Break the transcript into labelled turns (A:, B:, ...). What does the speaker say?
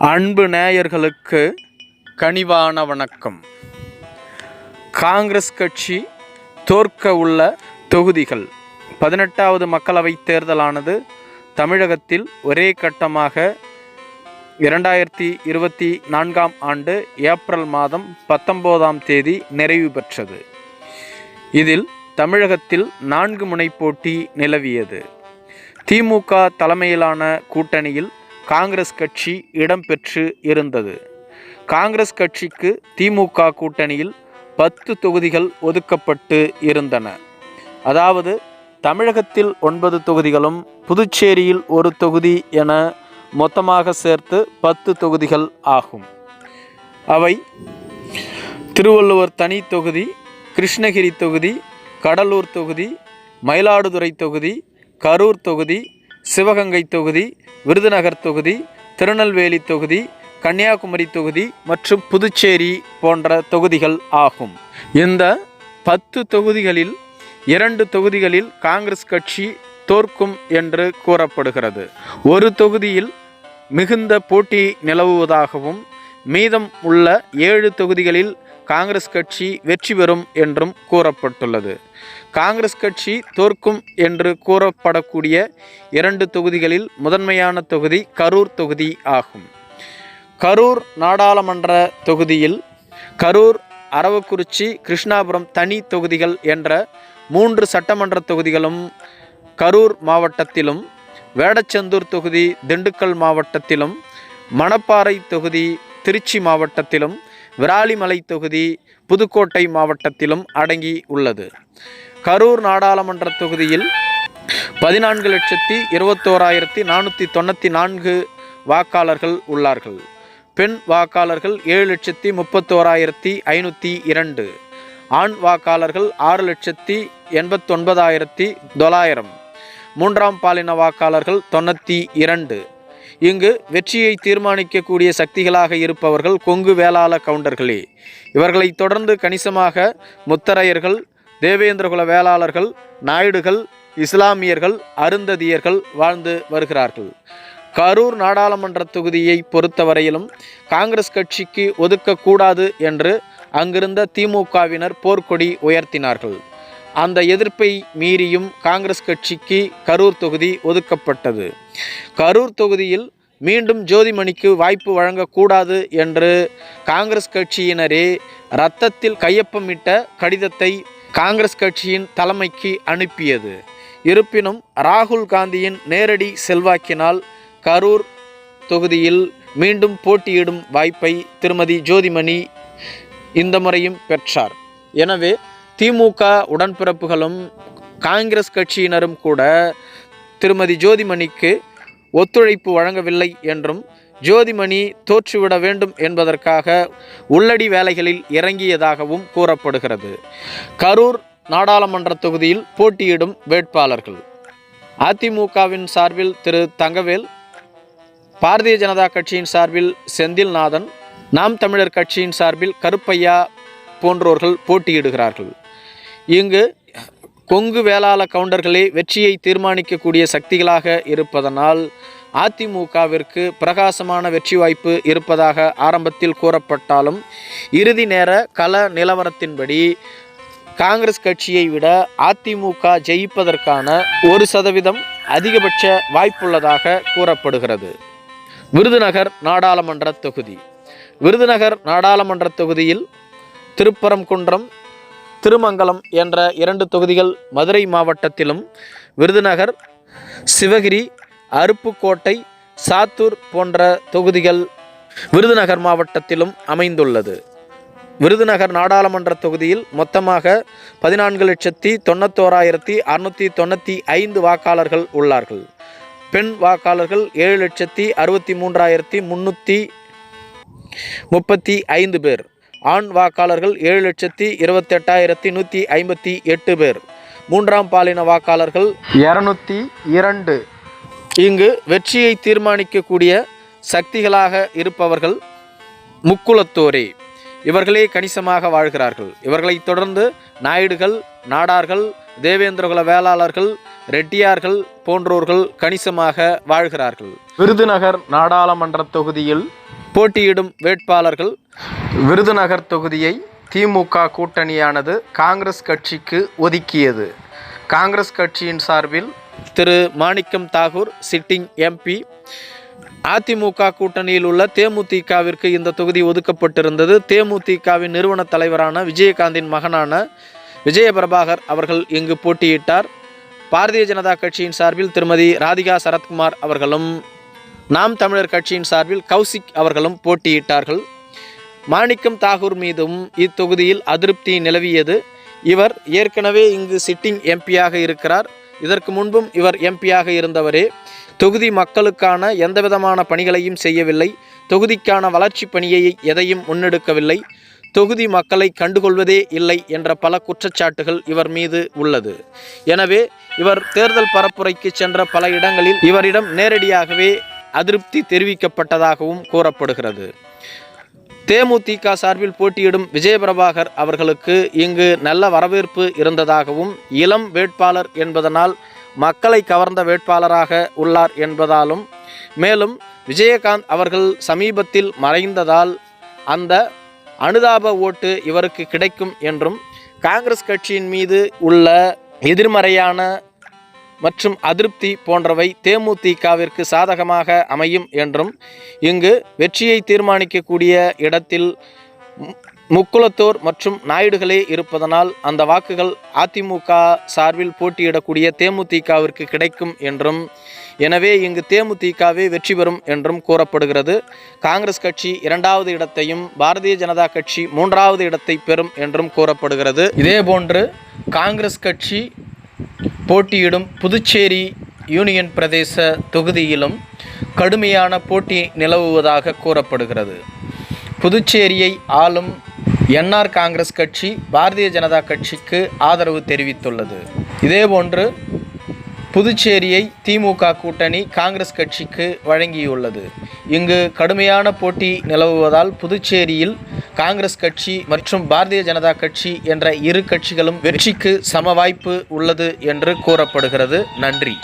A: அன்பு நேயர்களுக்கு கனிவான வணக்கம். காங்கிரஸ் கட்சி தோற்க உள்ள தொகுதிகள். பதினெட்டாவது மக்களவைத் தேர்தலானது தமிழகத்தில் ஒரே கட்டமாக இரண்டாயிரத்தி இருபத்தி நான்காம் ஆண்டு ஏப்ரல் மாதம் பத்தொம்போதாம் தேதி நிறைவு பெற்றது. இதில் தமிழகத்தில் நான்கு முனை போட்டி நிலவியது. திமுக தலைமையிலான கூட்டணியில் காங்கிரஸ் கட்சி இடம்பெற்று இருந்தது. காங்கிரஸ் கட்சிக்கு திமுக கூட்டணியில் பத்து தொகுதிகள் ஒதுக்கப்பட்டு இருந்தன. அதாவது தமிழகத்தில் ஒன்பது தொகுதிகளும் புதுச்சேரியில் ஒரு தொகுதி என மொத்தமாக சேர்த்து பத்து தொகுதிகள் ஆகும். அவை திருவள்ளுவர் தனி தொகுதி கிருஷ்ணகிரி தொகுதி கடலூர் தொகுதி மயிலாடுதுறை தொகுதி கரூர் தொகுதி சிவகங்கை தொகுதி விருதுநகர் தொகுதி திருநெல்வேலி தொகுதி கன்னியாகுமரி தொகுதி மற்றும் புதுச்சேரி போன்ற தொகுதிகள் ஆகும். இந்த பத்து தொகுதிகளில் இரண்டு தொகுதிகளில் காங்கிரஸ் கட்சி தோற்கும் என்று கூறப்படுகிறது. ஒரு தொகுதியில் மிகுந்த போட்டி நிலவுவதாகவும் மீதம் உள்ள ஏழு தொகுதிகளில் காங்கிரஸ் கட்சி வெற்றி பெறும் என்றும் கூறப்பட்டுள்ளது. காங்கிரஸ் கட்சி தோற்கும் என்று கூறப்படக்கூடிய இரண்டு தொகுதிகளில் முதன்மையான தொகுதி கரூர் தொகுதி ஆகும். கரூர் நாடாளுமன்ற தொகுதியில் கரூர் அரவக்குறிச்சி கிருஷ்ணாபுரம் தனி தொகுதிகள் என்ற மூன்று சட்டமன்ற தொகுதிகளும் கரூர் மாவட்டத்திலும் வேடச்சந்தூர் தொகுதி திண்டுக்கல் மாவட்டத்திலும் மணப்பாறை தொகுதி திருச்சி மாவட்டத்திலும் விராலிமலை தொகுதி புதுக்கோட்டை மாவட்டத்திலும் அடங்கி உள்ளது. கரூர் நாடாளுமன்ற தொகுதியில் பதினான்கு லட்சத்தி இருபத்தோராயிரத்தி நானூற்றி தொண்ணூற்றி நான்கு வாக்காளர்கள் உள்ளார்கள். பெண் வாக்காளர்கள் ஏழு லட்சத்தி முப்பத்தோராயிரத்தி ஐநூற்றி இரண்டு. ஆண் வாக்காளர்கள் ஆறு லட்சத்தி எண்பத்தொன்பதாயிரத்தி தொள்ளாயிரம். மூன்றாம் பாலின வாக்காளர்கள் தொண்ணூற்றி இரண்டு. இங்கு வெற்றியை தீர்மானிக்கக்கூடிய சக்திகளாக இருப்பவர்கள் கொங்கு வேளாள கவுண்டர்களே. இவர்களைத் தொடர்ந்து கணிசமாக முத்தரையர்கள் தேவேந்திரகுல வேளாளர்கள் நாயுடுகள் இஸ்லாமியர்கள் அருந்ததியர்கள் வாழ்ந்து வருகிறார்கள். கரூர் நாடாளுமன்ற தொகுதியை பொறுத்தவரையிலும் காங்கிரஸ் கட்சிக்கு ஒதுக்கக்கூடாது என்று அங்கிருந்த திமுகவினர் போர்க்கொடி உயர்த்தினார்கள். அந்த எதிர்ப்பை மீறியும் காங்கிரஸ் கட்சிக்கு கரூர் தொகுதி ஒதுக்கப்பட்டது. கரூர் தொகுதியில் மீண்டும் ஜோதிமணிக்கு வாய்ப்பு வழங்கக்கூடாது என்று காங்கிரஸ் கட்சியினரே இரத்தத்தில் கையொப்பமிட்ட கடிதத்தை காங்கிரஸ் கட்சியின் தலைமைக்கு அனுப்பியது. இருப்பினும் ராகுல் காந்தியின் நேரடி செல்வாக்கினால் கரூர் தொகுதியில் மீண்டும் போட்டியிடும் வாய்ப்பை திருமதி ஜோதிமணி இந்த முறையும் பெற்றார். எனவே திமுக உடன்பிறப்புகளும் காங்கிரஸ் கட்சியினரும் கூட திருமதி ஜோதிமணிக்கு ஒத்துழைப்பு வழங்கவில்லை என்றும் ஜோதிமணி தோற்றுவிட வேண்டும் என்பதற்காக உள்ளடி வேலைகளில் இறங்கியதாகவும் கூறப்படுகிறது. கரூர் நாடாளுமன்ற தொகுதியில் போட்டியிடும் வேட்பாளர்கள். அதிமுகவின் சார்பில் திரு தங்கவேல் பாரதிய ஜனதா கட்சியின் சார்பில் செந்தில்நாதன் நாம் தமிழர் கட்சியின் சார்பில் கருப்பையா போன்றோர்கள் போட்டியிடுகிறார்கள். இங்கு கொங்கு வேளாள கவுண்டர்களே வெற்றியை தீர்மானிக்கக்கூடிய சக்திகளாக இருப்பதனால் அதிமுகவிற்கு பிரகாசமான வெற்றி வாய்ப்பு இருப்பதாக ஆரம்பத்தில் கூறப்பட்டாலும் இறுதி நேர கள நிலவரத்தின்படி காங்கிரஸ் கட்சியை விட அதிமுக ஜெயிப்பதற்கான ஒரு சதவீதம் அதிகபட்ச வாய்ப்புள்ளதாக கூறப்படுகிறது. விருதுநகர் நாடாளுமன்ற தொகுதி. விருதுநகர் நாடாளுமன்ற தொகுதியில் திருப்பரங்குன்றம் திருமங்கலம் என்ற இரண்டு தொகுதிகள் மதுரை மாவட்டத்திலும் விருதுநகர் சிவகிரி அருப்புக்கோட்டை சாத்தூர் போன்ற தொகுதிகள் விருதுநகர் மாவட்டத்திலும் அமைந்துள்ளது. விருதுநகர் நாடாளுமன்ற தொகுதியில் மொத்தமாக பதினான்கு லட்சத்தி தொண்ணூத்தோராயிரத்தி அறுநூற்றி தொண்ணூற்றி ஐந்து வாக்காளர்கள் உள்ளார்கள். பெண் வாக்காளர்கள் ஏழு லட்சத்தி அறுபத்தி மூன்றாயிரத்தி முந்நூற்றி முப்பத்தி ஐந்து பேர். ஆண் வாக்காளர்கள் ஏழு லட்சத்தி இருபத்தெட்டாயிரத்தி நூற்றி ஐம்பத்தி எட்டு பேர். மூன்றாம் பாலின வாக்காளர்கள் இரநூத்தி இரண்டு இங்கு வெற்றியை தீர்மானிக்கக்கூடிய சக்திகளாக இருப்பவர்கள் முக்குலத்தோரே இவர்களே கணிசமாக வாழ்கிறார்கள். இவர்களைத் தொடர்ந்து நாயுடுகள் நாடார்கள் தேவேந்திரகுல வேளாளர்கள் ரெட்டியார்கள் போன்றோர்கள் கணிசமாக வாழ்கிறார்கள். விருதுநகர் நாடாளுமன்ற தொகுதியில் போட்டியிடும் வேட்பாளர்கள் விருதுநகர் தொகுதியை திமுக கூட்டணியானது காங்கிரஸ் கட்சிக்கு ஒதுக்கியது. காங்கிரஸ் கட்சியின் சார்பில் திரு மாணிக்கம் தாகூர் சிட்டிங் எம்பி. அதிமுக கூட்டணியில் உள்ள தேமுதிகவிற்கு இந்த தொகுதி ஒதுக்கப்பட்டிருந்தது. தேமுதிகவின் நிறுவன தலைவரான விஜயகாந்தின் மகனான விஜயபிரபாகர் அவர்கள் இங்கு போட்டியிட்டார். பாரதிய ஜனதா கட்சியின் சார்பில் திருமதி ராதிகா சரத்குமார் அவர்களும் நாம் தமிழர் கட்சியின் சார்பில் கௌசிக் அவர்களும் போட்டியிட்டார்கள். மாணிக்கம் தாகூர் மீதும் இத்தொகுதியில் அதிருப்தி நிலவியது. இவர் ஏற்கனவே இங்கு சிட்டிங் எம்பியாக இருக்கிறார். இதற்கு முன்பும் இவர் எம்பியாக இருந்தவரே. தொகுதி மக்களுக்கான எந்தவிதமான பணிகளையும் செய்யவில்லை. தொகுதிக்கான வளர்ச்சி பணியை எதையும் முன்னெடுக்கவில்லை. தொகுதி மக்களை கண்டுகொள்வதே இல்லை என்ற பல குற்றச்சாட்டுகள் இவர் மீது உள்ளது. எனவே இவர் தேர்தல் பரப்புரைக்கு சென்ற பல இடங்களில் இவரிடம் நேரடியாகவே அதிருப்தி தெரிவிக்கப்பட்டதாகவும் கூறப்படுகிறது. தேமுதிக சார்பில் போட்டியிடும் விஜயபிரபாகர் அவர்களுக்கு இங்கு நல்ல வரவேற்பு இருந்ததாகவும் இளம் வேட்பாளர் என்பதனால் மக்களை கவர்ந்த வேட்பாளராக உள்ளார் என்பதாலும் மேலும் விஜயகாந்த் அவர்கள் சமீபத்தில் மறைந்ததால் அந்த அனுதாப ஓட்டு இவருக்கு கிடைக்கும் என்றும் காங்கிரஸ் கட்சியின் மீது உள்ள எதிர்மறையான மற்றும் அதிருப்தி போன்றவை தேமுதிகவிற்கு சாதகமாக அமையும் என்றும் இங்கு வெற்றியை தீர்மானிக்கக்கூடிய இடத்தில் மு- முக்குளத்தோர் மற்றும் நாயுடுகளே இருப்பதனால் அந்த வாக்குகள் அதிமுக சார்பில் போட்டியிடக்கூடிய தேமுதிகவிற்கு கிடைக்கும் என்றும் எனவே இங்கு தேமுதிகவே வெற்றி பெறும் என்றும் கூறப்படுகிறது. காங்கிரஸ் கட்சி இரண்டாவது இடத்தையும் பாரதிய ஜனதா கட்சி மூன்றாவது இடத்தை பெறும் என்றும் கூறப்படுகிறது. இதேபோன்று காங்கிரஸ் கட்சி போட்டியிடும் புதுச்சேரி யூனியன் பிரதேச தொகுதியிலும் கடுமையான போட்டி நிலவுவதாக கூறப்படுகிறது. புதுச்சேரியை ஆளும் என்ஆர் காங்கிரஸ் கட்சி பாரதிய ஜனதா கட்சிக்கு ஆதரவு தெரிவித்துள்ளது. இதேபோன்று புதுச்சேரியை திமுக கூட்டணி காங்கிரஸ் கட்சிக்கு வழங்கியுள்ளது. இங்கு கடுமையான போட்டி நிலவுவதால் புதுச்சேரியில் காங்கிரஸ் கட்சி மற்றும் பாரதிய ஜனதா கட்சி என்ற இரு கட்சிகளும் வெற்றிக்கு சம வாய்ப்பு உள்ளது என்று கூறப்படுகிறது. நன்றி.